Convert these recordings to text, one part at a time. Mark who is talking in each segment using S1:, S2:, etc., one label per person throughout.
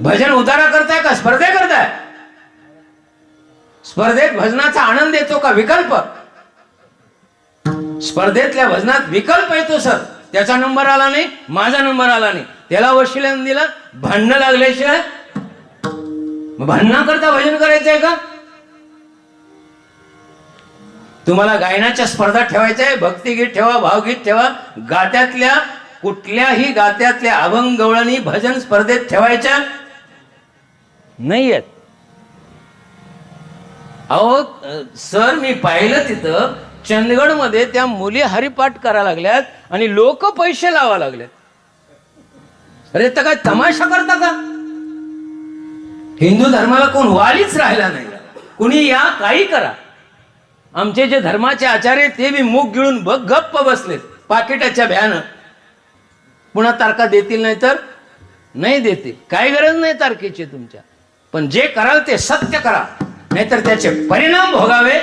S1: भजन उतारा करताय का? स्पर्धे करताय? स्पर्धेत भजनाचा आनंद येतो का? विकल्प? स्पर्धेतल्या भजनात विकल्प येतो सर. त्याचा नंबर आला नाही माझा नंबर आला नाही. त्याला वशिला दिला भांडणं लागल्याशिवाय. भांडणाकरता भांडणं करता भजन करायचंय का? तुम्हाला गायनाच्या स्पर्धा ठेवायच्या आहे. भक्तिगीत ठेवा भावगीत ठेवा. गात्यातल्या कुठल्याही गात्यातल्या अभंग गवळणी भजन स्पर्धेत ठेवायच्या नाही आहेत अहो सर मी पाहिलं तिथं चंदगडमध्ये त्या मुली हरिपाठ करायला लागल्यात आणि लोक पैसे लावा लागल्यात अरे तर काय तमाशा करता का? हिंदू धर्माला कोण वालीच राहिला नाही. कुणी या काही करा. आमचे जे धर्माचे आचार्य आहेत, ते बी मूग गिळून बघ गप्प बसलेत. पाकिटाच्या भ्यानं. पुन्हा तारखा देतील नाही तर नाही देतील. काय गरज नाही तारखेची तुमच्या. पण जे कराल ते सत्य करा. नाहीतर त्याचे परिणाम भोगावे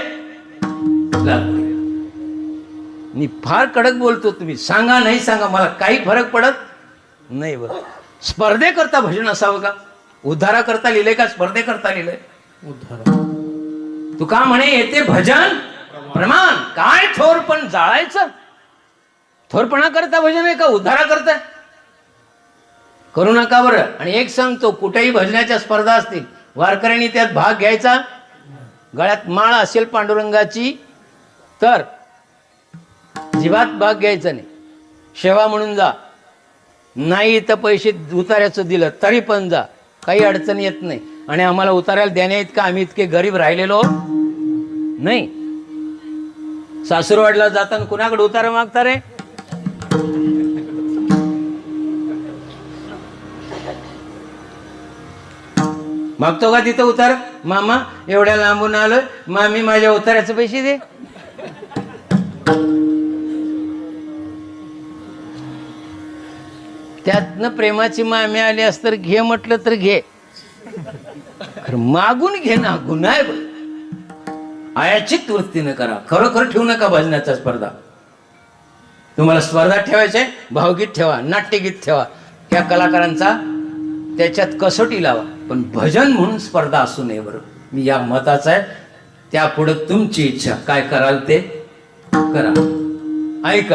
S1: मी फार कडक बोलतो तुम्ही. सांगा नाही सांगा मला काही फरक पडत नाही बघ. स्पर्धेकरता भजन असावं का? उद्धारा करता लिहिले का? स्पर्धेकरता लिहिलंय. तू का म्हणे येते भजन प्रमाण. काय थोर पण जाळायचं? थोरपणा करता भजन आहे का? उद्धारा करता करू नका बरं. आणि एक सांगतो कुठेही भजनाच्या स्पर्धा असतील वारकऱ्यांनी त्यात भाग घ्यायचा? गळ्यात माळ असेल पांडुरंगाची तर जीवात भाग घ्यायचा नाही. सेवा म्हणून जा. नाही तर पैसे उतार्याचं दिलं तरी पण जा. काही अडचण येत नाही. आणि आम्हाला उतारायला देण्या इतका आम्ही इतके गरीब राहिलेलो नाही. सासूरवाडला जाताना कुणाकडे उतारा मागता रे? मागतो का तिथं उतार? मामा एवढ्या लांबून आलोय. मामी माझ्या उताराचे पैसे दे. त्यातनं प्रेमाची मामी आली असत तर घे म्हटलं तर घे. मागून घे ना गुन्हा आहे बघ. आयाचीच वृत्तीनं करा. खरोखर ठेवू नका भजनाचा स्पर्धा. तुम्हाला स्पर्धा ठेवायचे भावगीत ठेवा नाट्यगीत ठेवा. त्या कलाकारांचा त्याच्यात कसोटी लावा. पण भजन म्हणून स्पर्धा असू नये बरं. मी या मताचा आहे. त्यापुढं तुमची इच्छा. काय कराल ते करा. ऐका.